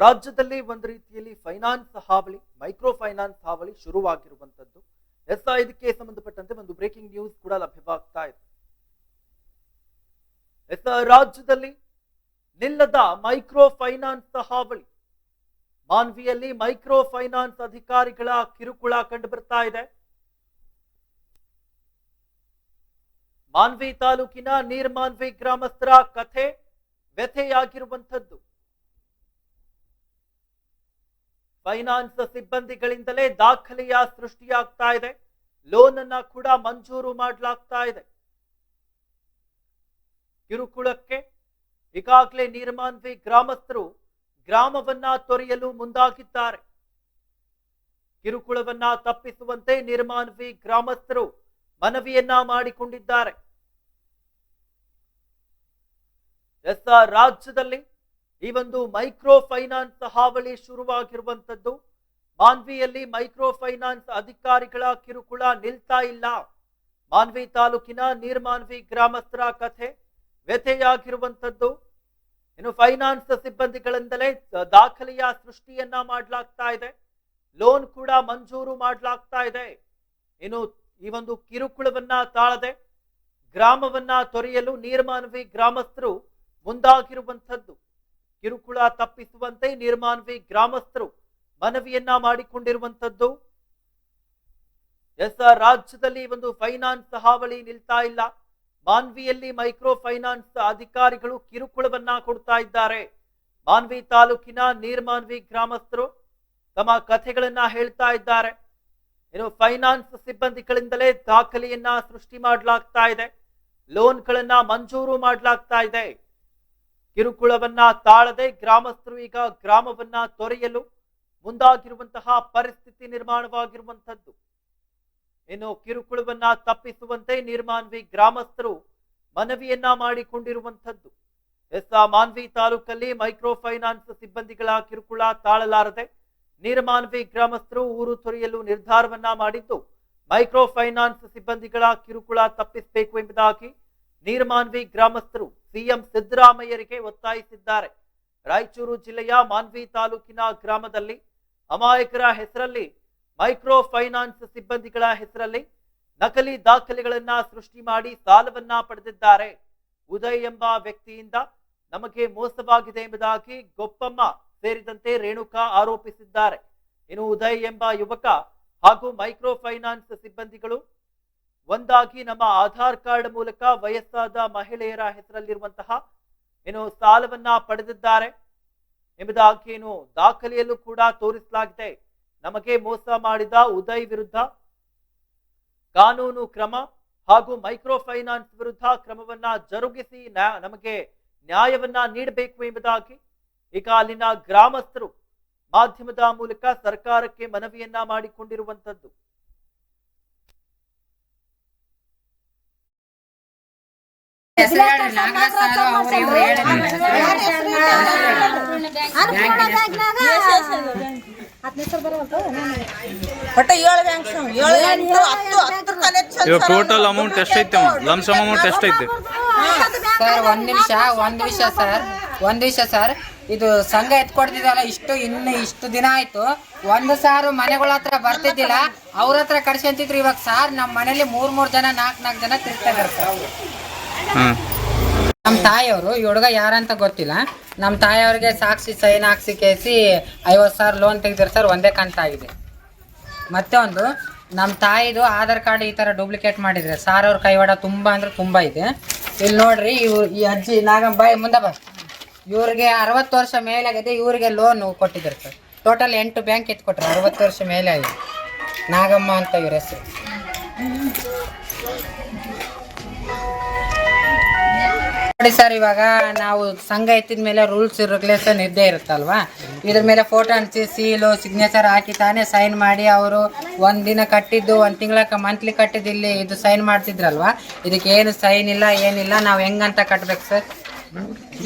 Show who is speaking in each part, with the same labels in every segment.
Speaker 1: ರಾಜ್ಯದಲ್ಲಿ ಒಂದು ರೀತಿಯಲ್ಲಿ ಫೈನಾನ್ಸ್ ಹಾವಳಿ ಮೈಕ್ರೋ ಫೈನಾನ್ಸ್ ಹಾವಳಿ ಶುರುವಾಗಿರುವಂತದ್ದು ಎಸ್ ಇದಕ್ಕೆ ಸಂಬಂಧಪಟ್ಟಂತೆ ಒಂದು ಬ್ರೇಕಿಂಗ್ ನ್ಯೂಸ್ ಕೂಡ ಲಭ್ಯವಾಗ್ತಾ ಇದೆ. ಎಸ್ ರಾಜ್ಯದಲ್ಲಿ ನಿಲ್ಲದ ಮೈಕ್ರೋ ಫೈನಾನ್ಸ್ ಹಾವಳಿ, ಮಾನ್ವಿಯಲ್ಲಿ ಮೈಕ್ರೋ ಫೈನಾನ್ಸ್ ಅಧಿಕಾರಿಗಳ ಕಿರುಕುಳ ಕಂಡು ಬರ್ತಾ ಇದೆ. ಮಾನ್ವಿ ತಾಲೂಕಿನ ನೀರ್ಮಾನ್ವಿ ಗ್ರಾಮಸ್ಥರ ಕಥೆ ವ್ಯಥೆಯಾಗಿರುವಂಥದ್ದು. ಫೈನಾನ್ಸ್ ಸಿಬ್ಬಂದಿಗಳಿಂದಲೇ ದಾಖಲೆಯ ಸೃಷ್ಟಿಯಾಗ್ತಾ ಇದೆ. ಲೋನ್ ಅನ್ನ ಕೂಡ ಮಂಜೂರು ಮಾಡಲಾಗ್ತಾ ಇದೆ. ಕಿರುಕುಳಕ್ಕೆ ಈಗಾಗಲೇ ನಿರ್ಮಾನ್ವಿ ಗ್ರಾಮಸ್ಥರು ಗ್ರಾಮವನ್ನ ತೊರೆಯಲು ಮುಂದಾಗಿದ್ದಾರೆ. ಕಿರುಕುಳವನ್ನ ತಪ್ಪಿಸುವಂತೆ ನಿರ್ಮಾನ್ವಿ ಗ್ರಾಮಸ್ಥರು ಮನವಿಯನ್ನ ಮಾಡಿಕೊಂಡಿದ್ದಾರೆ. ಎಸ್ ರಾಜ್ಯದಲ್ಲಿ ಈ ಒಂದು ಮೈಕ್ರೋ ಫೈನಾನ್ಸ್ ಹಾವಳಿ ಶುರುವಾಗಿರುವಂತದ್ದು ಮಾನ್ವಿಯಲ್ಲಿ ಮೈಕ್ರೋ ಫೈನಾನ್ಸ್ ಅಧಿಕಾರಿಗಳ ಕಿರುಕುಳ ನಿಲ್ತಾ ಇಲ್ಲ. ಮಾನ್ವಿ ತಾಲೂಕಿನ ನೀರ್ಮಾನ್ವಿ ಗ್ರಾಮಸ್ಥರ ಕಥೆ ವ್ಯಥೆಯಾಗಿರುವಂತದ್ದು ಇನ್ನು ಫೈನಾನ್ಸ್ ಸಿಬ್ಬಂದಿಗಳಿಂದಲೇ ದಾಖಲೆಯ ಸೃಷ್ಟಿಯನ್ನ ಮಾಡಲಾಗ್ತಾ ಇದೆ. ಲೋನ್ ಕೂಡ ಮಂಜೂರು ಮಾಡಲಾಗ್ತಾ ಇದೆ. ಇನ್ನು ಈ ಒಂದು ಕಿರುಕುಳವನ್ನ ತಾಳದೆ ಗ್ರಾಮವನ್ನ ತೊರೆಯಲು ನೀರ್ಮಾನ್ವಿ ಗ್ರಾಮಸ್ಥರು ಮುಂದಾಗಿರುವಂಥದ್ದು. ಕಿರುಕುಳ ತಪ್ಪಿಸುವಂತೆ ನಿರ್ಮಾನ್ವಿ ಗ್ರಾಮಸ್ಥರು ಮನವಿಯನ್ನ ಮಾಡಿಕೊಂಡಿರುವಂಥದ್ದು. ಎಸ್ ರಾಜ್ಯದಲ್ಲಿ ಒಂದು ಫೈನಾನ್ಸ್ ಹಾವಳಿ ನಿಲ್ತಾ ಇಲ್ಲ. ಮಾನ್ವಿಯಲ್ಲಿ ಮೈಕ್ರೋ ಫೈನಾನ್ಸ್ ಅಧಿಕಾರಿಗಳು ಕಿರುಕುಳವನ್ನ ಕೊಡ್ತಾ ಇದ್ದಾರೆ. ಮಾನ್ವಿ ತಾಲೂಕಿನ ನೀರ್ಮಾನ್ವಿ ಗ್ರಾಮಸ್ಥರು ತಮ್ಮ ಕಥೆಗಳನ್ನ ಹೇಳ್ತಾ ಇದ್ದಾರೆ. ಇನ್ನು ಫೈನಾನ್ಸ್ ಸಿಬ್ಬಂದಿಗಳಿಂದಲೇ ದಾಖಲೆಯನ್ನ ಸೃಷ್ಟಿ ಮಾಡಲಾಗ್ತಾ ಇದೆ. ಲೋನ್ಗಳನ್ನ ಮಂಜೂರು ಮಾಡಲಾಗ್ತಾ ಇದೆ. ಕಿರುಕುಳವನ್ನ ತಾಳದೆ ಗ್ರಾಮಸ್ಥರು ಈಗ ಗ್ರಾಮವನ್ನ ತೊರೆಯಲು ಮುಂದಾಗಿರುವಂತಹ ಪರಿಸ್ಥಿತಿ ನಿರ್ಮಾಣವಾಗಿರುವಂತದ್ದು ಇನ್ನು ಕಿರುಕುಳವನ್ನ ತಪ್ಪಿಸುವಂತೆ ನಿರ್ಮಾನ್ವಿ ಗ್ರಾಮಸ್ಥರು ಮನವಿಯನ್ನ ಮಾಡಿಕೊಂಡಿರುವಂತದ್ದು ಎಸ್ ಮಾನ್ವಿ ತಾಲೂಕಲ್ಲಿ ಮೈಕ್ರೋ ಫೈನಾನ್ಸ್ ಸಿಬ್ಬಂದಿಗಳ ಕಿರುಕುಳ ತಾಳಲಾರದೆ ನಿರ್ಮಾನ್ವಿ ಗ್ರಾಮಸ್ಥರು ಊರು ತೊರೆಯಲು ನಿರ್ಧಾರವನ್ನ ಮಾಡಿದ್ದು ಮೈಕ್ರೋ ಫೈನಾನ್ಸ್ ಸಿಬ್ಬಂದಿಗಳ ಕಿರುಕುಳ ತಪ್ಪಿಸಬೇಕು ಎಂಬುದಾಗಿ ನೀರ್ಮಾನ್ವಿ ಗ್ರಾಮಸ್ಥರು ಸಿಎಂ ಸಿದ್ದರಾಮಯ್ಯರಿಗೆ ಒತ್ತಾಯಿಸಿದ್ದಾರೆ. ರಾಯಚೂರು ಜಿಲ್ಲೆಯ ಮಾನ್ವಿ ತಾಲೂಕಿನ ಗ್ರಾಮದಲ್ಲಿ ಅಮಾಯಕರ ಹೆಸರಲ್ಲಿ ಮೈಕ್ರೋ ಫೈನಾನ್ಸ್ ಸಿಬ್ಬಂದಿಗಳ ಹೆಸರಲ್ಲಿ ನಕಲಿ ದಾಖಲೆಗಳನ್ನ ಸೃಷ್ಟಿ ಮಾಡಿ ಸಾಲವನ್ನ ಪಡೆದಿದ್ದಾರೆ. ಉದಯ್ ಎಂಬ ವ್ಯಕ್ತಿಯಿಂದ ನಮಗೆ ಮೋಸವಾಗಿದೆ ಎಂಬುದಾಗಿ ಗೊಪ್ಪಮ್ಮ ಸೇರಿದಂತೆ ರೇಣುಕಾ ಆರೋಪಿಸಿದ್ದಾರೆ. ಇನ್ನು ಉದಯ್ ಎಂಬ ಯುವಕ ಹಾಗೂ ಮೈಕ್ರೋ ಫೈನಾನ್ಸ್ ಸಿಬ್ಬಂದಿಗಳು ಒಂದಾಗಿ ನಮ್ಮ ಆಧಾರ್ ಕಾರ್ಡ್ ಮೂಲಕ ವಯಸ್ಸಾದ ಮಹಿಳೆಯರ ಹೆಸರಲ್ಲಿರುವಂತಹ ಏನು ಸಾಲವನ್ನ ಪಡೆದಿದ್ದಾರೆ ಎಂಬುದಾಗಿ ಏನು ದಾಖಲೆಯಲ್ಲೂ ಕೂಡ ತೋರಿಸಲಾಗಿದೆ. ನಮಗೆ ಮೋಸ ಮಾಡಿದ ಉದಯ್ ವಿರುದ್ಧ ಕಾನೂನು ಕ್ರಮ ಹಾಗೂ ಮೈಕ್ರೋ ಫೈನಾನ್ಸ್ ವಿರುದ್ಧ ಕ್ರಮವನ್ನ ಜರುಗಿಸಿ ನಮಗೆ ನ್ಯಾಯವನ್ನ ನೀಡಬೇಕು ಎಂಬುದಾಗಿ ಈಗ ಅಲ್ಲಿನ ಗ್ರಾಮಸ್ಥರು ಮಾಧ್ಯಮದ ಮೂಲಕ ಸರ್ಕಾರಕ್ಕೆ ಮನವಿಯನ್ನ ಮಾಡಿಕೊಂಡಿರುವಂತದ್ದು
Speaker 2: ಹೆಸರು ಹೇಳಿ ನಾಗರಾಜ್ ಸಾರು ಅವ್ರು ಇವ್ರು ಹೇಳಿದ್ರು
Speaker 3: ಒಟ್ಟು ಏಳು ಬ್ಯಾಂಕ್ ಏಳು ಎಂಟು ಹತ್ತು
Speaker 4: ಇವಾಗ ಟೋಟಲ್ ಅಮೌಂಟ್ ಎಷ್ಟೈತೆ ಅಮೌಂಟ್ ಎಷ್ಟೈತೆ?
Speaker 2: ಸರ್ ಒಂದ್ ನಿಮಿಷ ಒಂದ್ ನಿಮಿಷ ಸರ್. ಒಂದ್ ನಿಮಿಷ ಸರ್. ಇದು ಸಂಘ ಎತ್ಕೊಡ್ತಿದಲ್ಲ ಇಷ್ಟು ಇನ್ನು ಇಷ್ಟು ದಿನ ಆಯ್ತು. ಒಂದು ಸಾರು ಮನೆಗಳ ಹತ್ರ ಬರ್ತಿದ್ದಿಲ್ಲ ಅವ್ರ ಹತ್ರ ಕಡ್ಸ್ಕೊಂತಿದ್ರು ಇವಾಗ ಸಾರ್ ನಮ್ಮ ಮನೇಲಿ ಮೂರ್ ಮೂರ್ ಜನ ನಾಲ್ಕ್ ನಾಲ್ಕು ಜನ ತಿರ್ತಾರೆ
Speaker 4: ಹಾಂ
Speaker 2: ನಮ್ಮ ತಾಯಿಯವರು, ಈ ಹುಡುಗ ಯಾರಂತ ಗೊತ್ತಿಲ್ಲ. ನಮ್ಮ ತಾಯಿಯವ್ರಿಗೆ ಸಾಕ್ಷಿ, ಸೈನ್ ಹಾಕ್ಸಿ, ಕೇಸಿ ಐವತ್ತು ಸಾವಿರ ಲೋನ್ ತೆಗ್ದಿರು ಸರ್ ಒಂದೇ ಕಂತಾಗಿದೆ ಮತ್ತೆ ಒಂದು ನಮ್ಮ ತಾಯಿದು ಆಧಾರ್ ಕಾರ್ಡ್ ಈ ಥರ ಡೂಪ್ಲಿಕೇಟ್ ಮಾಡಿದ್ರೆ, ಸಾರ್ ಅವ್ರ ಕೈವಾಡ ತುಂಬ ಅಂದರೆ ತುಂಬ ಇದೆ. ಇಲ್ಲಿ ನೋಡ್ರಿ ಇವ್ ಈ ಅಜ್ಜಿ, ನಾಗಮ್ಮ, ಬಾಯಿ, ಮುಂದೆ ಬಾ. ಇವ್ರಿಗೆ ಅರವತ್ತು ವರ್ಷ ಮೇಲೆ ಆಗಿದೆ ಇವರಿಗೆ ಲೋನ್ ಕೊಟ್ಟಿದ್ದಾರೆ ಸರ್. ಟೋಟಲ್ ಎಂಟು ಬ್ಯಾಂಕ್ ಎತ್ಕೊಟ್ರು ಅರವತ್ತು ವರ್ಷ ಮೇಲೆ ಆಗಿದೆ. ನಾಗಮ್ಮ ಅಂತ ಇವ್ರ ಹೆಸರು. ನೋಡಿ ಸರ್ ಇವಾಗ ನಾವು ಸಂಘ ಎತ್ತಿದ ಮೇಲೆ ರೂಲ್ಸ್ ರೆಗ್ಯುಲೇಷನ್ ಇದ್ದೇ ಇರುತ್ತಲ್ವಾ? ಇದ್ರ ಮೇಲೆ ಫೋಟೋ ಹಂಚಿ ಸೀಲು ಸಿಗ್ನೇಚರ್ ಹಾಕಿ ತಾನೇ ಸೈನ್ ಮಾಡಿ ಅವರು ಒಂದ್ ದಿನ ಕಟ್ಟಿದ್ದು ಒಂದ್ ತಿಂಗಳ ಮಂತ್ಲಿ ಕಟ್ಟಿದ್ದು ಇಲ್ಲಿ ಇದು ಸೈನ್ ಮಾಡ್ತಿದ್ರಲ್ವಾ? ಇದಕ್ಕೆ ಏನು ಸೈನ್ ಇಲ್ಲ ಏನಿಲ್ಲ ನಾವು ಹೆಂಗಂತ ಕಟ್ಬೇಕು ಸರ್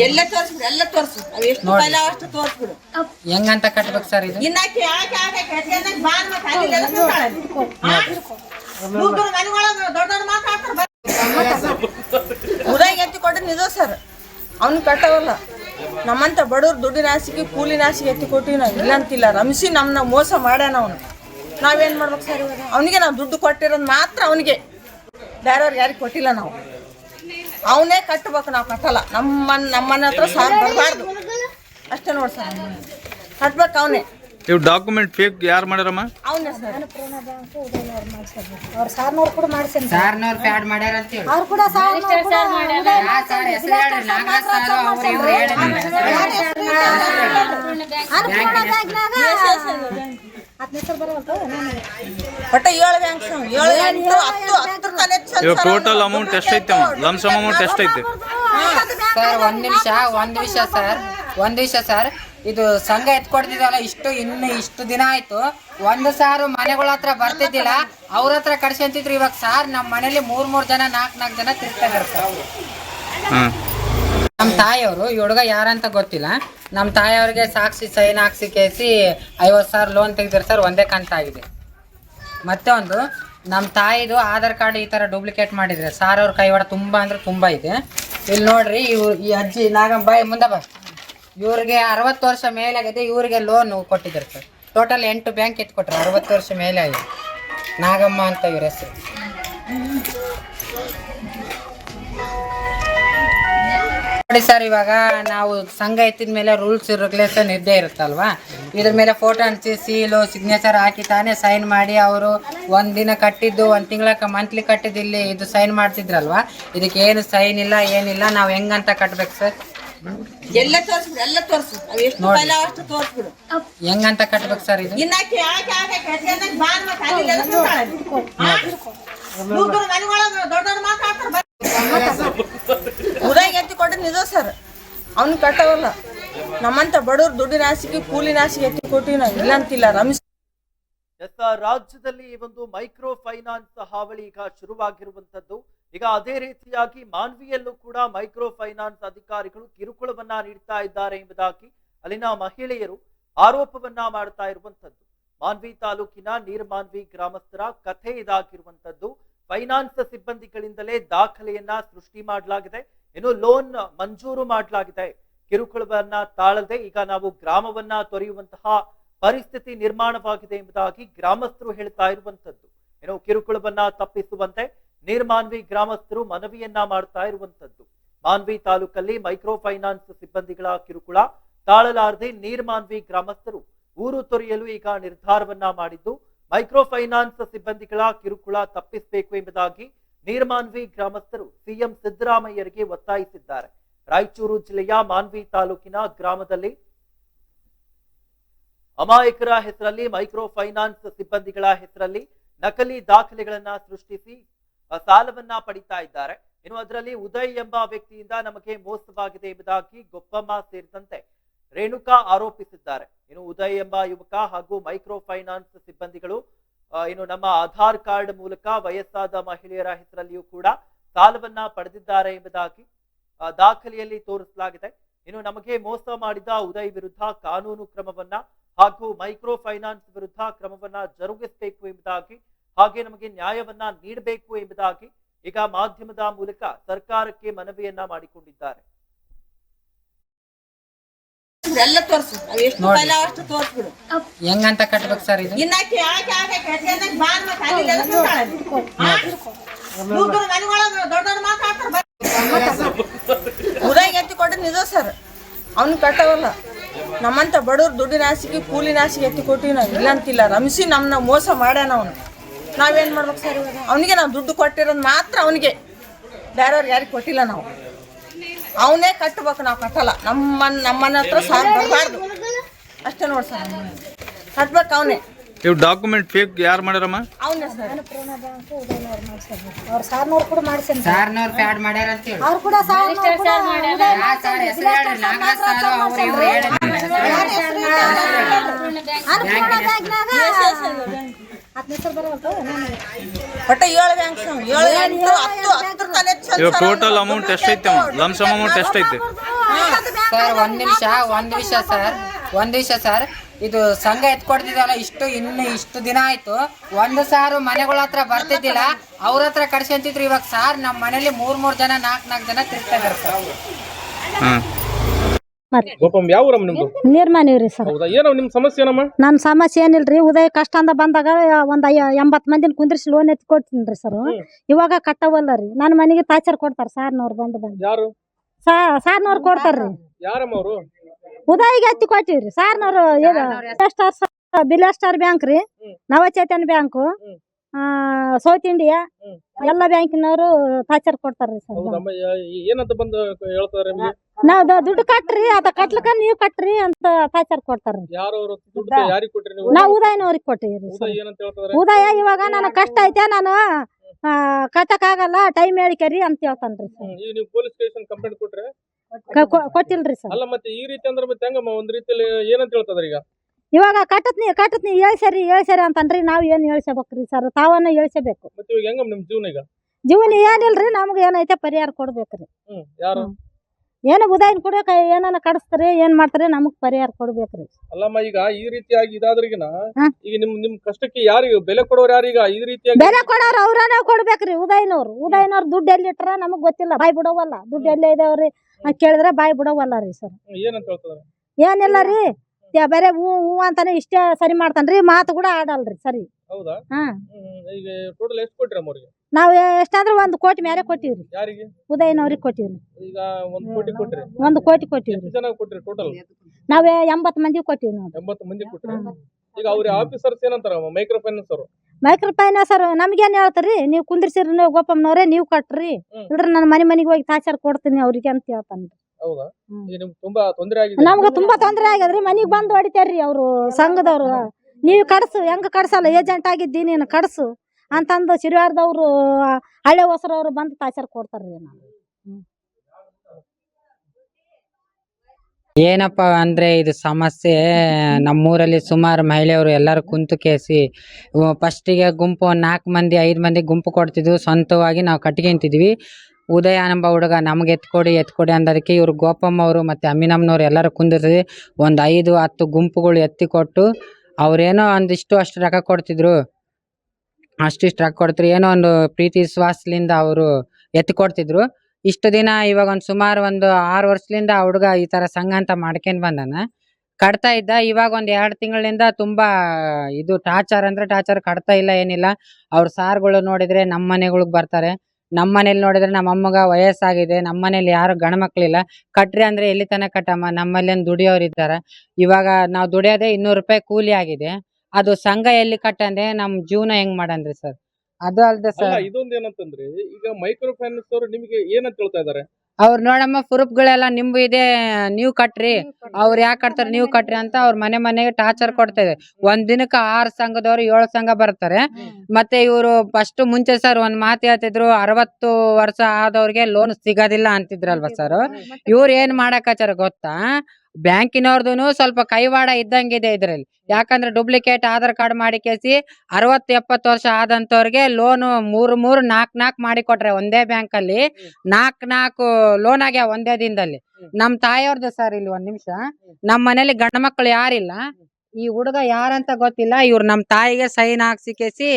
Speaker 3: ಎಲ್ಲ ತೋರಿಸ್ಬಿಡು ಎಲ್ಲ ತೋರಿಸು. ಎಷ್ಟು
Speaker 2: ನೋಡಿ.
Speaker 3: ಪೈಲ ಅಷ್ಟು ತೋರಿಸ್ಬಿಡು.
Speaker 2: ಹೆಂಗಂತ ಕಟ್ಬೇಕು ಸರ್ ಇದು?
Speaker 3: ಯಾಕೆ ಯಾಕೆ ಬಾರ್ ದೊಡ್ಡ ದೊಡ್ಡ ಮಾತಾಡ್ತಾರೆ ಬರ್ರಿ. ಉದಯ್ ಎತ್ತಿ ಕೊಟ್ಟು ನಿಜ ಸರ್? ಅವ್ನು ಕಟ್ಟವಲ್ಲ. ನಮ್ಮಂತ ಬಡವ್ರು ದುಡ್ಡಿನ ಆಸೆಗೆ ಕೂಲಿನ ಆಸೆಗೆ ಎತ್ತಿ ಕೊಟ್ಟಿವಿ ನಾವು ಇಲ್ಲ ಅಂತಿಲ್ಲ. ರಮಿಸಿ ನಮ್ಮನ್ನ ಮೋಸ ಮಾಡ್ಯಾನ ಅವನು. ನಾವೇನು ಮಾಡ್ಬೇಕು ಸರ್ ಅವನಿಗೆ ನಾವು ದುಡ್ಡು ಕೊಟ್ಟಿರೋದು ಮಾತ್ರ ಅವನಿಗೆ. ಬೇರೆಯವ್ರಿಗೆ ಯಾರಿಗೆ ಕೊಟ್ಟಿಲ್ಲ ನಾವು. ಅವನೇ ಕಟ್ಟಬೇಕು ನಾವು ಕಟ್ಟಲ್ಲ. ನಮ್ಮ ನಮ್ಮನ್ನ ಹತ್ರ ಸಾಲ ಬರಬಾರ್ದು. ಅಷ್ಟೇ ನೋಡಿ ಸರ್. ಕಟ್ಬೇಕು ಅವನೇ.
Speaker 4: ನೀವು ಡಾಕ್ಯುಮೆಂಟ್ ಫೇಕ್ ಯಾರು ಮಾಡ್ಯಾರಮ್ಮ?
Speaker 3: ಅವನೇ ಸರ್
Speaker 5: ಅವ್ರ ಸಾರ್ನವ್ರು ಕೂಡ ಮಾಡ್ಸೇನ್
Speaker 2: ಸಾರ್ನವ್ರು ಪ್ಯಾಡ್ ಮಾಡ್ಯಾರ ಅಂತ ಹೇಳಿ.
Speaker 5: ಅವ್ರು ಕೂಡ ಸಾರ್ನವ್ರು ಕೂಡ
Speaker 2: ಯಾ ಸಾರ್ ಹೆಸರು ಹೇಳ್ರಿ ನಾಗರಾಜ್ ಸಾರು ಅವ್ರು ಇವ್ರು ಹೇಳಿದ್ರು
Speaker 5: ಅನ್ನಪೂರ್ಣ ಬ್ಯಾಂಕ್ನಾಗ. ಹತ್ತನೇ ಸರ್ ಬರವಲ್ತು
Speaker 3: ಒಟ್ಟ ಏಳು ಬ್ಯಾಂಕ್ ಏಳು ಎಂಟು ಹತ್ತು ಹತ್ತು ತಲೆ
Speaker 4: ಇವಾಗ ಟೋಟಲ್ ಅಮೌಂಟ್ ಎಷ್ಟೈತೆ ಲಮ್ಸಮ್ ಅಮೌಂಟ್ ಎಷ್ಟೈತೆ?
Speaker 2: ಸರ್ ಒಂದ್ ನಿಮಿಷ ಒಂದ್ ನಿಮಿಷ ಸರ್. ಒಂದ್ ನಿಮಿಷ ಸರ್. ಇದು ಸಂಘ ಎತ್ಕೊಡ್ತಿದಲ್ಲ ಇಷ್ಟು ಇನ್ನು ಇಷ್ಟು ದಿನ ಆಯ್ತು. ಒಂದು ಸಾರು ಮನೆಗಳ ಹತ್ರ ಬರ್ತಿದ್ದಿಲ್ಲ ಅವ್ರ ಹತ್ರ ಕಡ್ಸ್ಕೊಂತಿದ್ರು ಇವಾಗ ಸಾರ್ ನಮ್ಮ ಮನೇಲಿ ಮೂರ್ ಮೂರ್ ಜನ ನಾಲ್ಕ್ ನಾಲ್ಕು ಜನ
Speaker 4: ತಿರ್ತಾರೆ
Speaker 2: ನಮ್ಮ ತಾಯಿಯವರು ಈ ಹುಡುಗ ಯಾರಂತ ಗೊತ್ತಿಲ್ಲ. ನಮ್ಮ ತಾಯಿಯವ್ರಿಗೆ ಸಾಕ್ಷಿ ಸೈನ್ ಹಾಕ್ಸಿ ಕೇಸಿ ಐವತ್ತು ಸಾವಿರ ಲೋನ್ ತೆಗ್ದಿರ್ ಸರ್ ಒಂದೇ ಕಂತಾಗಿದೆ ಮತ್ತೆ ಒಂದು ನಮ್ಮ ತಾಯಿದು ಆಧಾರ್ ಕಾರ್ಡ್ ಈ ಥರ ಡೂಪ್ಲಿಕೇಟ್ ಮಾಡಿದ್ರೆ ಸಾರ್ ಅವ್ರ ಕೈ ಒಡ ತುಂಬ ಅಂದ್ರೆ ತುಂಬ ಇದೆ. ಇಲ್ಲಿ ನೋಡ್ರಿ ಇವು ಈ ಅಜ್ಜಿ ನಾಗಮ್ಮ ಬಾಯಿ ಮುಂದೆ ಬಾ. ಇವ್ರಿಗೆ ಅರವತ್ತು ವರ್ಷ ಮೇಲೆ ಆಗಿದೆ, ಇವ್ರಿಗೆ ಲೋನ್ ಕೊಟ್ಟಿದ್ದಾರೆ ಸರ್ ಟೋಟಲ್ ಎಂಟು ಬ್ಯಾಂಕ್ ಎತ್ಕೊಟ್ರು, ಅರವತ್ತು ವರ್ಷ ಮೇಲೆ ಆಗಿದೆ. ನಾಗಮ್ಮ ಅಂತ ಇವ್ರ ಹೆಸರು. ನೋಡಿ ಸರ್ ಇವಾಗ ನಾವು ಸಂಘ ಎತ್ತಿದ ಮೇಲೆ ರೂಲ್ಸ್ ರೆಗ್ಯುಲೇಷನ್ ಇದ್ದೇ ಇರುತ್ತಲ್ವಾ? ಇದ್ರ ಮೇಲೆ ಫೋಟೋ ಹಂಚಿ ಸೀಲು ಸಿಗ್ನೇಚರ್ ಹಾಕಿ ತಾನೇ ಸೈನ್ ಮಾಡಿ ಅವರು ಒಂದ್ ದಿನ ಕಟ್ಟಿದ್ದು, ಒಂದು ತಿಂಗಳ ಮಂತ್ಲಿ ಕಟ್ಟಿದ್ದು ಇಲ್ಲಿ ಇದು ಸೈನ್ ಮಾಡ್ತಿದ್ರಲ್ವಾ? ಇದಕ್ಕೆ ಏನು ಸೈನ್ ಇಲ್ಲ, ಏನಿಲ್ಲ, ನಾವು ಹೆಂಗಂತ ಕಟ್ಬೇಕು ಸರ್
Speaker 3: ಎಲ್ಲ ತೋರಿಸ್ಬಿಡು ಎಲ್ಲ ತೋರಿಸು ಅವು ಎಷ್ಟು
Speaker 2: ನೋಡಿ.
Speaker 3: ಪೈಲ ಅಷ್ಟು ತೋರಿಸ್ಬಿಡು.
Speaker 2: ಹೆಂಗಂತ ಕಟ್ಬೇಕು ಸರ್ ಇದು?
Speaker 3: ಇನ್ನಾಕಿ ಯಾಕೆ ಯಾಕೆ ಕೆಟ್ಕೊಂಡಾಗ ಬಾನ್ ಮತ್ತೆ ಅಲ್ಲಿ ಎಲ್ಲ ಕೂತಾಳೆ. ಹಾ? ಹುಡ್ಗರು ಮನೆಗೊಳಗೆ ದೊಡ್ಡ ದೊಡ್ಡ ಮಾತಾಡ್ತಾರೆ ಉದಯ ಎತ್ತಿ ಕೊಟ್ಟು ನಿಜ ಸರ್. ಅವ್ನು ಕಟ್ಟವಲ್ಲ ನಮ್ಮಂತ ಬಡವ್ರು ದುಡ್ಡಿನ ಆಸೆಗೆ ಕೂಲಿ ಆಸೆಗೆ ಎತ್ತಿ ಕೊಟ್ಟಿವಿ ನಾವು ಇಲ್ಲ ಅಂತಿಲ್ಲ ರಮೇಶ್
Speaker 1: ಎಸ್ ರಾಜ್ಯದಲ್ಲಿ ಈ ಒಂದು ಮೈಕ್ರೋ ಫೈನಾನ್ಸ್ ಹಾವಳಿ ಈಗ ಶುರುವಾಗಿರುವಂತದ್ದು ಈಗ ಅದೇ ರೀತಿಯಾಗಿ ಮಾನ್ವಿಯಲ್ಲೂ ಕೂಡ ಮೈಕ್ರೋ ಫೈನಾನ್ಸ್ ಅಧಿಕಾರಿಗಳು ಕಿರುಕುಳವನ್ನ ನೀಡ್ತಾ ಇದ್ದಾರೆ ಎಂಬುದಾಗಿ ಅಲ್ಲಿನ ಮಹಿಳೆಯರು ಆರೋಪವನ್ನ ಮಾಡ್ತಾ ಇರುವಂತದ್ದು ಮಾನ್ವಿ ತಾಲೂಕಿನ ನೀರ್ಮಾನ್ವಿ ಗ್ರಾಮಸ್ಥರ ಕಥೆ ಇದಾಗಿರುವಂತದ್ದು ಫೈನಾನ್ಸ್ ಸಿಬ್ಬಂದಿಗಳಿಂದಲೇ ದಾಖಲೆಯನ್ನ ಸೃಷ್ಟಿ ಮಾಡಲಾಗಿದೆ. ಇನ್ನು ಲೋನ್ ಮಂಜೂರು ಮಾಡಲಾಗಿದೆ. ಕಿರುಕುಳವನ್ನ ತಾಳದೆ ಈಗ ನಾವು ಗ್ರಾಮವನ್ನ ತೊರೆಯುವಂತಹ ಪರಿಸ್ಥಿತಿ ನಿರ್ಮಾಣವಾಗಿದೆ ಎಂಬುದಾಗಿ ಗ್ರಾಮಸ್ಥರು ಹೇಳ್ತಾ ಇರುವಂತದ್ದು ಏನು ಕಿರುಕುಳವನ್ನ ತಪ್ಪಿಸುವಂತೆ ನೀರ್ಮಾನ್ವಿ ಗ್ರಾಮಸ್ಥರು ಮನವಿಯನ್ನ ಮಾಡ್ತಾ ಇರುವಂತದ್ದು ಮಾನ್ವಿ ತಾಲೂಕಲ್ಲಿ ಮೈಕ್ರೋ ಫೈನಾನ್ಸ್ ಸಿಬ್ಬಂದಿಗಳ ಕಿರುಕುಳ. ತಾಳಲಾರದೆ ನೀರ್ಮಾನ್ವಿ ಗ್ರಾಮಸ್ಥರು ಊರು ತೊರೆಯಲು ಈಗ ನಿರ್ಧಾರವನ್ನ ಮಾಡಿದ್ದು ಮೈಕ್ರೋ ಫೈನಾನ್ಸ್ ಸಿಬ್ಬಂದಿಗಳ ಕಿರುಕುಳ ತಪ್ಪಿಸಬೇಕು ಎಂಬುದಾಗಿ ನೀರ್ಮಾನ್ವಿ ಗ್ರಾಮಸ್ಥರು ಸಿಎಂ ಸಿದ್ದರಾಮಯ್ಯರಿಗೆ ಒತ್ತಾಯಿಸಿದ್ದಾರೆ. ರಾಯಚೂರು ಜಿಲ್ಲೆಯ ಮಾನ್ವಿ ತಾಲೂಕಿನ ಗ್ರಾಮದಲ್ಲಿ ಅಮಾಯಕರ ಹೆಸರಲ್ಲಿ ಮೈಕ್ರೋ ಫೈನಾನ್ಸ್ ಸಿಬ್ಬಂದಿಗಳ ಹೆಸರಲ್ಲಿ ನಕಲಿ ದಾಖಲೆಗಳನ್ನ ಸೃಷ್ಟಿಸಿ ಸಾಲವನ್ನ ಪಡಿತಾ ಇದ್ದಾರೆ. ಇನ್ನು ಅದರಲ್ಲಿ ಉದಯ್ ಎಂಬ ವ್ಯಕ್ತಿಯಿಂದ ನಮಗೆ ಮೋಸವಾಗಿದೆ ಎಂಬುದಾಗಿ ಗೊಪ್ಪಮ್ಮ ಸೇರಿದಂತೆ ರೇಣುಕಾ ಆರೋಪಿಸಿದ್ದಾರೆ. ಇನ್ನು ಉದಯ್ ಎಂಬ ಯುವಕ ಹಾಗೂ ಮೈಕ್ರೋ ಫೈನಾನ್ಸ್ ಸಿಬ್ಬಂದಿಗಳು ಇನ್ನು ನಮ್ಮ ಆಧಾರ್ ಕಾರ್ಡ್ ಮೂಲಕ ವಯಸ್ಸಾದ ಮಹಿಳೆಯರ ಹೆಸರಲ್ಲಿಯೂ ಕೂಡ ಸಾಲವನ್ನ ಪಡೆದಿದ್ದಾರೆ ಎಂಬುದಾಗಿ ದಾಖಲೆಯಲ್ಲಿ ತೋರಿಸಲಾಗಿದೆ. ಇನ್ನು ನಮಗೆ ಮೋಸ ಮಾಡಿದ ಉದಯ್ ವಿರುದ್ಧ ಕಾನೂನು ಕ್ರಮವನ್ನ ಹಾಗೂ ಮೈಕ್ರೋ ಫೈನಾನ್ಸ್ ವಿರುದ್ಧ ಕ್ರಮವನ್ನ ಜರುಗಿಸಬೇಕು ಎಂಬುದಾಗಿ ಹಾಗೆ ನಮಗೆ ನ್ಯಾಯವನ್ನ ನೀಡಬೇಕು ಎಂಬುದಾಗಿ ಈಗ ಮಾಧ್ಯಮದ ಮೂಲಕ ಸರ್ಕಾರಕ್ಕೆ ಮನವಿಯನ್ನ ಮಾಡಿಕೊಂಡಿದ್ದಾರೆ.
Speaker 3: ಎಲ್ಲ ತೋರಿಸು. ಅವು ಎಷ್ಟು
Speaker 2: ನೋಡಿ.
Speaker 3: ಪೈಲ ಅಷ್ಟು ತೋರಿಸ್ಬಿಡು.
Speaker 2: ಹೆಂಗಂತ ಕಟ್ಬೇಕು ಸರ್ ಇದು?
Speaker 3: ಇನ್ನಾಕಿ ಯಾಕೆ ಯಾಕೆ ಕೆಟ್ಕೊಂಡಾಗ ಬಾನ್ ಮತ್ತೆ ಅಲ್ಲಿ ಎಲ್ಲ ಕೂತಾಳೆ. ಹಾ? ಹುಡ್ಗರು ಮನೆಗೊಳಗೆ ದೊಡ್ಡ ದೊಡ್ಡ ಮಾತಾಡ್ತಾರೆ ಉದಯ ಎತ್ತಿ ನಿಜ ಸರ್. ಅವ್ನು ಕಟ್ಟವಲ್ಲ ನಮ್ಮಂತ ಬಡವ್ರು ದುಡ್ಡಿನ ಆಸೆಗೆ ಕೂಲಿನ ಆಸೆಗೆ ಎತ್ತಿ ಕೊಟ್ಟಿವಿ ನಾವು ಇಲ್ಲ ಅಂತಿಲ್ಲ. ರಮಿಸಿ ನಮ್ಮನ್ನ ಮೋಸ ಮಾಡ್ಯಾನ ಅವನು. ನಾವೇನು ಮಾಡ್ಬೇಕು ಸರ್ ಇವಾಗ? ಅವನಿಗೆ ನಾವು ದುಡ್ಡು ಕೊಟ್ಟಿರೋದು ಮಾತ್ರ ಅವನಿಗೆ. ಬೇರೆಯವ್ರಿಗೆ ಯಾರಿಗೆ ಕೊಟ್ಟಿಲ್ಲ ನಾವು. ಅವನೇ ಕಟ್ಟಬೇಕು ನಾವು ಕಟ್ಟಲ್ಲ. ನಮ್ಮ ನಮ್ಮನ್ನ ಹತ್ರ ಸಾಲ ಬರಬಾರ್ದು. ಅಷ್ಟೇ ನೋಡಿ ಸರ್ ಕಟ್ಬೇಕು ಅವನೇ.
Speaker 4: ಇವು ಡಾಕ್ಯುಮೆಂಟ್ ಫೇಕ್ ಯಾರು ಮಾಡ್ಯಾರಮ್ಮ?
Speaker 3: ಅವನೇ ಸರ್.
Speaker 5: ಅವ್ರ ಸಾರ್ನವ್ರು ಕೂಡ ಮಾಡ್ಸೇನ್
Speaker 2: ಸಾರ್ನವ್ರು ಪ್ಯಾಡ್ ಮಾಡ್ಯಾರ ಅಂತ ಹೇಳಿ.
Speaker 5: ಅವ್ರು ಕೂಡ ಸಾರ್ನವ್ರು ಕೂಡ
Speaker 2: ಯಾ ಸಾರ್ ಹೆಸರು ಹೇಳ್ರಿ ನಾಗರಾಜ್ ಸಾರು ಅವ್ರು ಇವ್ರು ಹೇಳಿದ್ರು
Speaker 5: ಅನ್ನಪೂರ್ಣ ಬ್ಯಾಂಕ್ನಾಗ?
Speaker 4: ಇವಾಗ ಟೋಟಲ್ ಅಮೌಂಟ್ ಎಷ್ಟೈತೆ ಲಮ್ಸಮ್ ಅಮೌಂಟ್ ಎಷ್ಟೈತೆ
Speaker 2: ಸರ್ ಒಂದ್ ನಿಮಿಷ ಒಂದ್ ನಿಮಿಷ ಸರ್. ಒಂದ್ ನಿಮಿಷ ಸರ್. ಇದು ಸಂಘ ಎತ್ಕೊಡ್ತಿದಲ್ಲ ಇಷ್ಟು ಇನ್ನು ಇಷ್ಟು ದಿನ ಆಯ್ತು. ಒಂದು ಸಾರು ಮನೆಗಳ ಹತ್ರ ಬರ್ತಿದ್ದಿಲ್ಲ ಅವ್ರ ಹತ್ರ ಕಡ್ಸಂತಿದ್ರು ಇವಾಗ ಸಾರ್ ನಮ್ಮ ಮನೇಲಿ ಮೂರ್ ಮೂರ್ ಜನ ನಾಲ್ಕ್ ನಾಲ್ಕು ಜನ ತಿರ್ತಾ ಇದಾರೆ ಸರ್.
Speaker 4: ಹಾಂ
Speaker 6: ಗೋಪಂ ಯಾವ ಊರಮ್ಮ ನಿಮ್ದು?
Speaker 5: ನಿರ್ಮಾಣಿವ್ರಿ ಸರ್.
Speaker 6: ಹೌದಾ ಏನೋ ನಿಮ್ ಸಮಸ್ಯೆ ಏನಮ್ಮ?
Speaker 5: ನನ್ನ ಸಮಸ್ಯೆ ಏನಿಲ್ರಿ ಉದಯ ಕಷ್ಟ ಅಂತ ಬಂದಾಗ ಒಂದ್ ಐ- ಎಂಬತ್ ಮಂದಿನ ಕುಂದ್ರಿಸಿ ಲೋನ್ ಎತ್ತಿ ಕೊಡ್ತೀನಿ ಸರ್. ಇವಾಗ ಕಟ್ಟವಲ್ಲ ರೀ. ನನ್ನ ಮನೆಗೆ ತಾಚರ್ ಕೊಡ್ತಾರ ಸಾರ್ನವ್ರು ಬಂದು ಬಂದು.
Speaker 6: ಯಾರು?
Speaker 5: ಸಾರ್ನವ್ರು ಕೊಡ್ತಾರ್ರಿ
Speaker 6: ಯಾರಮ್ಮ ಅವರು?
Speaker 5: ಉದಯಿಗೆ ಎತ್ತಿ ಕೊಟ್ಟಿವ್ರಿ. ಸಾರ್ನವ್ರು ಸ್ಟಾರ್ ಬಿಲ್ ಸ್ಟಾರ್ ಬ್ಯಾಂಕ್ ರೀ. ನವಚೇತನ್ ಬ್ಯಾಂಕ್. ಸೌತ್ ಇಂಡಿಯಾ ಎಲ್ಲಾ ಬ್ಯಾಂಕಿನವರು ತಾಚರ್ ಕೊಡ್ತಾರ್ರಿ ಸರ್.
Speaker 6: ಏನಂತ ಬಂದು ಹೇಳ್ತಾರೆ
Speaker 5: ನಾವ್ ದುಡ್ಡು ಕಟ್ರಿ ಅದ ಕಟ್ಲಕ ನೀವ್ ಕಟ್ರಿ ಅಂತ ತಾಚರ್
Speaker 6: ಕೊಡ್ತಾರ. ನಾವ್?
Speaker 5: ಉದಯನವ್ರಿಗೆ ಕೊಟ್ಟಿವ್ರಿ
Speaker 6: ಉದಯ
Speaker 5: ಇವಾಗ ನನ್ ಕಷ್ಟ ಐತೆ ನಾನು ಕಟ್ಟಕ್ ಆಗಲ್ಲ ಟೈಮ್ ಹೇಳಿಕರಿ ಅಂತ ಹೇಳ್ತಾನ್ರಿ ಕೊಟ್ಟಿಲ್ರಿ ಸರ್.
Speaker 6: ಅಲ್ಲ ಮತ್ತೆ ಈ ರೀತಿ ಅಂದ್ರೆ ಮತ್ತೆ ಹೆಂಗಮ್ಮ? ಒಂದ್ ರೀತಿಯಲ್ಲಿ ಏನಂತ ಹೇಳ್ತದಾರೆ ಈಗ?
Speaker 5: ಇವಾಗ ಕಟ್ಟತ್ನಿ ಕಟ್ಟತ್ನಿ ಹೇಳ್ಸರಿ ಹೇಳ್ಸರಿ ಅಂತನ್ರಿ ನಾವ್ ಏನ್ ಹೇಳ್ಸಬೇಕ್ರಿ ಸರ್? ತಾವನ್ನ ಹೇಳ್ಸಬೇಕು
Speaker 6: ಇವಾಗ ಜೀವನ
Speaker 5: ಏನಿಲ್ರಿ ನಮ್ಗೆ ಏನೈತೆ ಪರಿಹಾರ ಕೊಡ್ಬೇಕ್ರಿ. ಏನು ಉದಾಯಿನ ಕೊಡಬೇಕ ಏನಾನ ಕಡಿಸ್ತಾರೆ ಏನ್ ಮಾಡ್ತಾರೆ ನಮಗ್ ಪರಿಹಾರ ಕೊಡ್ಬೇಕ್ರಿ.
Speaker 6: ಅಲ್ಲಮ್ಮ ಈಗ ಈ ರೀತಿಯಾಗಿ ಇದಾದ್ರಿಗಿನ
Speaker 5: ಹಾ.
Speaker 6: ಈಗ ನಿಮ್ ನಿಮ್ ಕಷ್ಟಕ್ಕೆ ಯಾರು ಬೆಲೆ ಕೊಡೋರು ಯಾರೀಗ ಈ ರೀತಿಯಾಗಿ?
Speaker 5: ಬೆಲೆ ಕೊಡೋರು ಅವ್ರನ್ನ ಕೊಡ್ಬೇಕ್ರಿ ಉದಯನವ್ರು ಉದಯನವ್ರು ದುಡ್ಡು ಎಲ್ಲಿ ಇಟ್ರ ನಮಗ್ ಗೊತ್ತಿಲ್ಲ ಬಾಯ್ ಬಿಡೋವಲ್ಲ. ದುಡ್ಡು ಎಲ್ಲೇ ಇದಾವ್ರಿ ಅಂತ ಕೇಳಿದ್ರೆ ಬಾಯ್ ಬಿಡೋವಲ್ಲ ರೀ ಸರ್.
Speaker 6: ಏನಂತ
Speaker 5: ಏನಿಲ್ಲ ರೀ. ಬೇರೆ ಬರೇ ಹೂ ಹೂ ಅಂತಾನೆ ಇಷ್ಟೇ ಸರಿ ಮಾಡ್ತಾನ್ರಿ ಮಾತು ಕೂಡ ಆಡಲ್ರಿ ಸರಿ.
Speaker 6: ಹೌದಾ?
Speaker 5: ಹಾ.
Speaker 6: ಹ್ಮ್, ಈಗ ಟೋಟಲ್ ಎಷ್ಟು ಕೊಟ್ರಿ ಅಮ್ಮ ಅವ್ರಿಗೆ?
Speaker 5: ನಾವ್ ಎಷ್ಟಾದ್ರೂ ಒಂದ್ ಕೋಟಿ ಮೇಲೆ ಕೊಟ್ಟಿವ್ರಿ.
Speaker 6: ಯಾರಿಗೆ?
Speaker 5: ಉದಯನವ್ರಿಗೆ ಕೊಟ್ಟಿವ್ರಿ.
Speaker 6: ಈಗ ಒಂದ್ ಕೋಟಿ ಕೊಟ್ರಿ.
Speaker 5: ಒಂದು ಕೋಟಿ ಕೊಟ್ಟಿವ್ರಿ.
Speaker 6: ಎಷ್ಟು ಜನ ಕೊಟ್ರಿ ಟೋಟಲ್
Speaker 5: ನಾವ್ ಎಂಬತ್ ಮಂದಿ ಕೊಟ್ಟಿವಿ ನೋಡ್ರಿ.
Speaker 6: ಎಂಬತ್ತು ಮಂದಿ ಕೊಟ್ರಿ. ಈಗ ಅವ್ರ ಆಫೀಸರ್ಸ್ ಏನಂತಾರ ಮೈಕ್ರೋ ಫೈನಾನ್ಸ್ ಅವರು.
Speaker 5: ಮೈಕ್ರೋ ಫೈನಾನ್ಸರ್ ನಮ್ಗೇನ್ ಹೇಳ್ತಾರ್ರಿ ನೀವು ಕುಂದ್ರಿಸಿರಿ ನೀವು ಗೋಪಮ್ಮನವ್ರೆ ನೀವು ಕಟ್ರಿ. ಇಲ್ದ್ರ ನನ್ನ ಮನೆ ಮನೆಗೆ ಹೋಗಿ ತಾಚಾರ್ ಕೊಡ್ತೀನಿ ಅವ್ರಿಗೆ ಅಂತ ಹೇಳ್ತಾನ್ರಿ.
Speaker 6: ಹೌದಾ? ಈಗ ನಿಮ್ಗೆ ತುಂಬಾ ತೊಂದರೆ ಆಗಿದೆ.
Speaker 5: ನಮ್ಗ ತುಂಬಾ ತೊಂದ್ರೆ ಆಗ್ಯದ್ರಿ. ಮನಿಗ್ ಬಂದು ಹೊಡಿತಾರ್ರಿ ಅವ್ರು ಸಂಘದವ್ರು. ನೀವು ಕಡ್ಸು ಹೆಂಗ್ ಕಡ್ಸಲ್ಲ ಏಜೆಂಟ್ ಆಗಿದ್ದೀನಿ ನೀನು ಕಡ್ಸು ಅಂತಂದು ಸಿರಿವಾರದವರು ಹಳೆ ಹೊಸರವ್ರು ಬಂದು ಕೊಡ್ತಾರೆ ಕೊಡ್ತಾರ್ರಿ ನಾನು
Speaker 2: ಏನಪ್ಪ ಅಂದ್ರೆ ಇದು ಸಮಸ್ಯೆ ನಮ್ಮೂರಲ್ಲಿ ಸುಮಾರು ಮಹಿಳೆಯರು ಎಲ್ಲರೂ ಕುಂತು ಕೇಸಿ ಫಸ್ಟಿಗೆ ಗುಂಪು ಒಂದ್ ನಾಲ್ಕು ಮಂದಿ ಐದು ಮಂದಿ ಗುಂಪು ಕೊಡ್ತಿದ್ವು ಸ್ವಂತವಾಗಿ ನಾವು ಕಟ್ಕೊಂತಿದ್ವಿ ಉದಯ ಅನ್ನಂಬ ಹುಡುಗ ನಮ್ಗೆ ಎತ್ಕೊಡಿ ಎತ್ಕೊಡಿ ಅಂದದಕ್ಕೆ ಇವ್ರು ಗೋಪಮ್ಮ ಅವರು ಮತ್ತು ಅಮ್ಮಿನಮ್ಮನವ್ರು ಎಲ್ಲರೂ ಕುಂದಿರ್ತೀವಿ ಒಂದು ಐದು ಹತ್ತು ಗುಂಪುಗಳು ಎತ್ತಿ ಕೊಟ್ಟು ಅವ್ರೇನೋ ಒಂದಿಷ್ಟು ಅಷ್ಟು ರೊಕ್ಕ ಕೊಡ್ತಿದ್ರು. ಅಷ್ಟಿಷ್ಟು ರೊಕ್ಕ ಕೊಡ್ತಾರೆ ಏನೋ ಒಂದು ಪ್ರೀತಿ ವಿಶ್ವಾಸದಿಂದ ಅವರು ಎತ್ತಿ ಕೊಡ್ತಿದ್ರು ಇಷ್ಟು ದಿನ ಇವಾಗ ಒಂದು ಸುಮಾರು ಒಂದು ಆರು ವರ್ಷದಿಂದ ಆ ಹುಡುಗ ಈ ತರ ಸಂಘ ಅಂತ ಮಾಡ್ಕೊಂಡ್ ಬಂದಾನ. ಕಟ್ತಾ ಇದ್ದ. ಇವಾಗ ಒಂದ್ ಎರಡ್ ತಿಂಗಳಿಂದ ತುಂಬಾ ಇದು ಟಾರ್ಚರ್ ಅಂದ್ರೆ ಟಾರ್ಚರ್ ಕಟ್ತಾ ಇಲ್ಲ, ಏನಿಲ್ಲ. ಅವ್ರ ಸಾರ್ಗಳು ನೋಡಿದ್ರೆ ನಮ್ಮ ಮನೆಗಳಿಗೆ ಬರ್ತಾರೆ. ನಮ್ಮ ಮನೇಲಿ ನೋಡಿದ್ರೆ ನಮ್ಮ ಅಮ್ಮಗ ವಯಸ್ಸಾಗಿದೆ. ನಮ್ಮ ಮನೇಲಿ ಯಾರು ಗಂಡ ಮಕ್ಳಿಲ್ಲ. ಕಟ್ರಿ ಅಂದ್ರೆ ಎಲ್ಲಿ ತನಕ ಕಟ್ಟಮ್ಮ? ನಮ್ಮಲ್ಲಿ ದುಡಿಯೋರು ಇದ್ದಾರೆ ಇವಾಗ ನಾವು ದುಡಿಯೋದೇ ಇನ್ನೂರು ರೂಪಾಯಿ ಕೂಲಿ ಆಗಿದೆ. ಅದು ಸಂಘ ಎಲ್ಲಿ ಕಟ್ಟಂದ್ರೆ ನಮ್ ಜೀವನ ಹೆಂಗ್ ಮಾಡಂದ್ರಿ ಸರ್? ಅದು ಅಲ್ದೆ
Speaker 6: ಅಲ್ಲ
Speaker 2: ಸರ್.
Speaker 6: ಇದೊಂದು ಏನಂತಂದ್ರೆ ಈಗ ಮೈಕ್ರೋ ಫೈನಾನ್ಸ್ ಅವರು ನಿಮಗೆ ಏನಂತ ಹೇಳ್ತಾ ಇದಾರೆ?
Speaker 2: ಅವ್ರು ನೋಡಮ್ಮ ಪ್ರೂಫ್ಗಳೆಲ್ಲ ನಿಂಬು ಇದೆ ನೀವು ಕಟ್ರಿ. ಅವ್ರು ಯಾಕೆ ಕಟ್ತಾರೆ ನೀವು ಕಟ್ರಿ ಅಂತ ಅವ್ರ ಮನೆ ಮನೆಗೆ ಟಾರ್ಚರ್ ಕೊಡ್ತಾ ಇದೆ. ಒಂದ್ ದಿನಕ್ಕೆ ಆರ್ ಸಂಘದವ್ರು ಏಳು ಸಂಘ ಬರ್ತಾರೆ. ಮತ್ತೆ ಇವರು ಫಸ್ಟ್ ಮುಂಚೆ ಸರ್ ಒಂದ್ ಮಾತು ಹೇಳ್ತಿದ್ರು ಅರವತ್ತು ವರ್ಷ ಆದವ್ರಿಗೆ ಲೋನ್ ಸಿಗೋದಿಲ್ಲ ಅಂತಿದ್ರಲ್ವಾ ಸರ್? ಇವ್ರು ಏನ್ ಮಾಡಕ್ ಗೊತ್ತಾ? ಬ್ಯಾಂಕಿನವ್ರದ್ದು ಸ್ವಲ್ಪ ಕೈವಾಡ ಇದ್ದಂಗಿದೆ ಇದರಲ್ಲಿ. ಯಾಕಂದ್ರೆ ಡೂಪ್ಲಿಕೇಟ್ ಆಧಾರ್ ಕಾರ್ಡ್ ಮಾಡಿ ಕೇಸಿ ಅರವತ್ತು ಎಪ್ಪತ್ತು ವರ್ಷ ಆದಂತವ್ರಿಗೆ ಲೋನ್ ಮೂರ್ ಮೂರ್, ನಾಕ್ ನಾಕ್ ಮಾಡಿ ಕೊಟ್ರೆ ಒಂದೇ ಬ್ಯಾಂಕ್ ಅಲ್ಲಿ ನಾಕ್ ನಾಲ್ಕು ಲೋನ್ ಆಗ್ಯಾವ ಒಂದೇ ದಿನದಲ್ಲಿ. ನಮ್ ತಾಯಿಯವ್ರದ್ದು ಸರ್ ಇಲ್ಲಿ ಒಂದ್ ನಿಮಿಷ. ನಮ್ ಮನೇಲಿ ಗಂಡ ಮಕ್ಕಳು ಯಾರಿಲ್ಲ. ಈ ಹುಡುಗ ಯಾರಂತ ಗೊತ್ತಿಲ್ಲ. ಇವ್ರು ನಮ್ ತಾಯಿಗೆ ಸೈನ್ ಹಾಕ್ಸಿ ಕೇಸಿ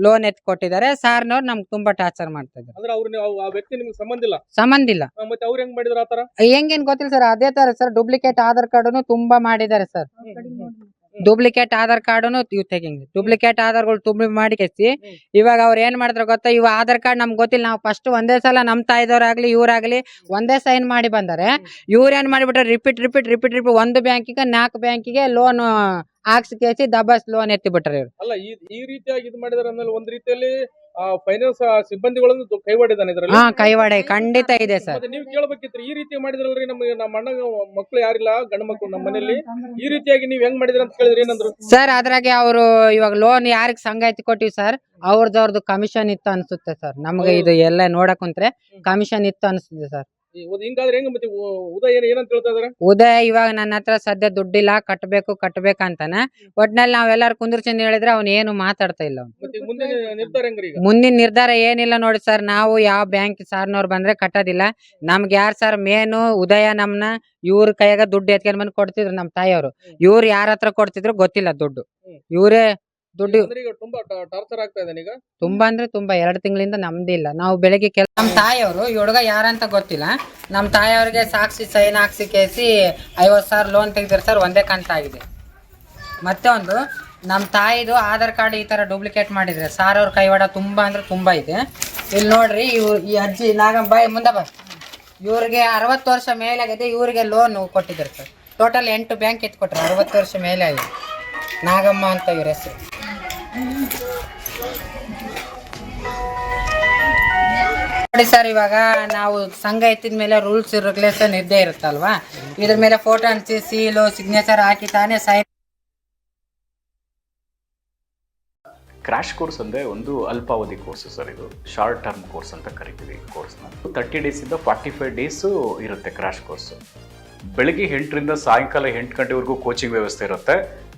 Speaker 2: ಲೋನ್ ಎತ್ ಕೊಟ್ಟಿದ್ದಾರೆ. ಸಾರ್ನವ್ರು ನಮ್ಗೆ ತುಂಬಾ ಟಾರ್ಚರ್ ಮಾಡ್ತಾ ಇದ್ದಾರೆ.
Speaker 6: ಅಂದ್ರೆ ಅವ್ರು ನೀವು ಆ ವ್ಯಕ್ತಿ ನಿಮ್ಗೆ ಸಂಬಂಧ ಇಲ್ಲ?
Speaker 2: ಸಂಬಂಧ ಇಲ್ಲ.
Speaker 6: ಆ, ಮತ್ತೆ ಅವ್ರು ಹೆಂಗ್ ಮಾಡಿದ್ರ ಆತರ
Speaker 2: ಹೆಂಗೇನ್ ಗೊತ್ತಿಲ್ಲ ಸರ್. ಅದೇ ತರ ಸರ್ ಡೂಪ್ಲಿಕೇಟ್ ಆಧಾರ್ ಕಾರ್ಡ್ನು ತುಂಬಾ ಮಾಡಿದ್ದಾರೆ ಸರ್. ಡೂಪ್ಲಿಕೇಟ್ ಆಧಾರ್ ಕಾರ್ಡ್ನು ಇವ್ ತೆಗಿಂಗ್ ಡೂಪ್ಲಿಕೇಟ್ ಆಧಾರ್ಗಳು ತುಂಬಿ ಮಾಡಿ ಕೆಸಿ ಇವಾಗ ಅವ್ರು ಏನ್ ಮಾಡಿದ್ರು ಗೊತ್ತಾ? ಇವ ಆಧಾರ್ ಕಾರ್ಡ್ ನಮ್ಗೆ ಗೊತ್ತಿಲ್ಲ. ನಾವು ಫಸ್ಟ್ ಒಂದೇ ಸಲ ನಮ್ ತಾಯಿದವ್ರಾಗ್ಲಿ ಇವ್ರಾಗ್ಲಿ ಒಂದೇ ಸೈನ್ ಮಾಡಿ ಬಂದಾರೆ. ಇವ್ರ ಏನ್ ಮಾಡಿಬಿಟ್ರೆ ರಿಪೀಟ್ ರಿಪೀಟ್ ರಿಪೀಟ್ ರಿಪೀಟ್ ಒಂದು ಬ್ಯಾಂಕಿಗೆ ನಾಲ್ಕು ಬ್ಯಾಂಕಿಗೆ ಲೋನ್ ಹಾಕ್ಸಿ ಕೇಸಿ ದಬಾಸ್ ಲೋನ್ ಎತ್ತಿ ಬಿಟ್ರಿ ಇವ್ರು.
Speaker 6: ಅಲ್ಲ ಈ ಈ ರೀತಿಯಾಗಿ ಇದು ಮಾಡಿದಾರೆ ಒಂದ್ ರೀತಿಯಲ್ಲಿ ಫೈನಾನ್ಸ್ ಸಿಬ್ಬಂದಿಗಳನ್ನು ದು- ಕೈವಾಡಿದಾನೆ ಇದ್ರಲ್ಲಿ?
Speaker 2: ಹಾ ಕೈವಾಡೆ ಖಂಡಿತ ಇದೆ ಸರ್.
Speaker 6: ಮತ್ತೆ ನೀವು ಕೇಳ್ಬೇಕಿತ್ತು ಈ ರೀತಿ ಮಾಡಿದ್ರಲ್ರಿ ನಮಗೆ ನಮ್ಮ ಅಣ್ಣ ಮಕ್ಳು ಯಾರಿಲ್ಲ ಗಂಡ ಮಕ್ಳು ನಮ್ಮ ಮನೇಲಿ ಈ ರೀತಿಯಾಗಿ ನೀವ್ ಹೆಂಗ್ ಮಾಡಿದ್ರಿ ಅಂತ ಕೇಳಿದ್ರಿ ಏನಂದ್ರು?
Speaker 2: ಸರ್ ಅದ್ರಾಗೆ ಅವರು ಇವಾಗ ಲೋನ್ ಯಾರಿಗ್ ಸಂಘ ಎತ್ತಿ ಕೊಟ್ಟಿವಿ ಸರ್ ಅವ್ರದ್ದು ಕಮಿಷನ್ ಇತ್ತು ಅನ್ಸುತ್ತೆ ಸರ್. ನಮ್ಗೆ ಇದು ಎಲ್ಲ ನೋಡಕ್ ಕುಂತ್ರೆ ಕಮಿಷನ್ ಇತ್ತು ಅನ್ಸುತ್ತೆ ಸರ್.
Speaker 6: ಈ ಉದ್- ಹಿಂಗಾದ್ರೆ ಹೆಂಗ್ ಮತ್ತೆ ಉದಯ ಏನ್ ಏನಂತ ಹೇಳ್ತಾ ಇದಾರೆ?
Speaker 2: ಉದಯ ಇವಾಗ ನನ್ನ ಹತ್ರ ಸದ್ಯ ದುಡ್ಡಿಲ್ಲ ಕಟ್ಬೇಕು ಕಟ್ಬೇಕಂತಾನ ಒಟ್ನಲ್ಲಿ ನಾವೆಲ್ಲಾರು ಕುಂದಿರ್ಸಿಂದ ಹೇಳಿದ್ರೆ ಅವ್ನ ಏನು ಮಾತಾಡ್ತಾ ಇಲ್ಲ ಅವ್ನು.
Speaker 6: ಮತ್ತೆ ಮುಂದೆ ನಿರ್ಧಾರ ಹೆಂಗ್ರಿ ಈಗ?
Speaker 2: ಮುಂದಿನ ನಿರ್ಧಾರ ಏನಿಲ್ಲ ನೋಡಿ ಸರ್ ನಾವು ಯಾವ ಬ್ಯಾಂಕ್ ಸಾರ್ನವ್ರು ಬಂದ್ರೆ ಕಟ್ಟೋದಿಲ್ಲ. ನಮ್ಗೆ ಯಾರ್ ಸರ್ ಮೇನು ಉದಯ ನಮ್ನ ಇವ್ರ ಕೈಯಾಗ ದುಡ್ಡು ಎತ್ಕೊಂಡ್ ಬಂದು ಕೊಡ್ತಿದ್ರು ನಮ್ ತಾಯಿಯವರು. ಇವ್ರು ಯಾರ ಹತ್ರ ಕೊಡ್ತಿದ್ರು ಗೊತ್ತಿಲ್ಲ ದುಡ್ಡು. ಇವ್ರೇ ದುಡ್ಡು.
Speaker 6: ಅಂದ್ರೆ ಈಗ ತುಂಬಾ ಟಾರ್ಚರ್ ಆಗ್ತಾ ಈಗ
Speaker 2: ತುಂಬಾ ಅಂದ್ರೆ ತುಂಬಾ ಎರಡು ತಿಂಗಳಿಂದ ನಮ್ದಿಲ್ಲ ನಾವು ಬೆಳಗ್ಗೆ ಕೆಲ ನಮ್ಮ ತಾಯಿಯವರು ಈ ಹುಡುಗ ಯಾರಂತ ಗೊತ್ತಿಲ್ಲ. ನಮ್ಮ ತಾಯಿಯವ್ರಿಗೆ ಸಾಕ್ಷಿ ಸೈನ್ ಹಾಕ್ಸಿ ಕೇಸಿ ಐವತ್ತು ಸಾವಿರ ಲೋನ್ ತೆಗ್ದಿರ್ ಸರ್ ಒಂದೇ ಕಂತಾಗಿದೆ ಮತ್ತೆ ಒಂದು ನಮ್ಮ ತಾಯಿದು ಆಧಾರ್ ಕಾರ್ಡ್ ಈ ಥರ ಡೂಪ್ಲಿಕೇಟ್ ಮಾಡಿದ್ರೆ ಸಾರ್ ಅವ್ರ ಕೈವಾಡ ತುಂಬಾ ಅಂದ್ರೆ ತುಂಬಾ ಇದೆ. ಇಲ್ಲಿ ನೋಡ್ರಿ ಇವ್ ಈ ಅಜ್ಜಿ ನಾಗಮ್ಮ ಬಾಯಿ ಮುಂದೆ ಬಾ. ಇವ್ರಿಗೆ ಅರವತ್ತು ವರ್ಷ ಮೇಲೆ ಆಗಿದೆ ಇವ್ರಿಗೆ ಲೋನ್ ಕೊಟ್ಟಿದ್ರು ಸರ್. ಟೋಟಲ್ ಎಂಟು ಬ್ಯಾಂಕ್ ಎತ್ಕೊಟ್ರು ಅರವತ್ತು ವರ್ಷ ಮೇಲೆ ಆಗಿದೆ. ನಾಗಮ್ಮ ಅಂತ ಇವ್ರ ಹೆಸರು. ನೋಡಿ ಸರ್, ಇವಾಗ ನಾವು ಸಂಘ ಎತ್ತಿದ ಮೇಲೆ ರೂಲ್ಸ್ ರೆಗ್ಯುಲೇಷನ್ ಇದ್ದೇ ಇರುತ್ತಲ್ವಾ? ಇದ್ರ ಮೇಲೆ ಫೋಟೋ ಹಂಚಿ ಸೀಲು ಸಿಗ್ನೇಚರ್ ಹಾಕಿ ತಾನೇ ಸೈನ್
Speaker 7: ಕ್ರಾಶ್ ಕೋರ್ಸ್ ಅಂದರೆ ಒಂದು ಅಲ್ಪಾವಧಿ ಕೋರ್ಸ್ ಸರ್ ಇದು. ಶಾರ್ಟ್ ಟರ್ಮ್ ಕೋರ್ಸ್ ಅಂತ ಕರಿತೀವಿ ಈ ಕೋರ್ಸ್ನ ತರ್ಟಿ ಡೇಸಿಂದ ಫಾರ್ಟಿ ಫೈವ್ ಡೇಸು ಇರುತ್ತೆ ಕ್ರಾಶ್ ಕೋರ್ಸು ಬೆಳಗ್ಗೆ ಎಂಟರಿಂದ ಸಾಯಂಕಾಲ ಎಂಟು ಗಂಟೆವರೆಗೂ ಕೋಚಿಂಗ್ ವ್ಯವಸ್ಥೆ ಇರುತ್ತೆ.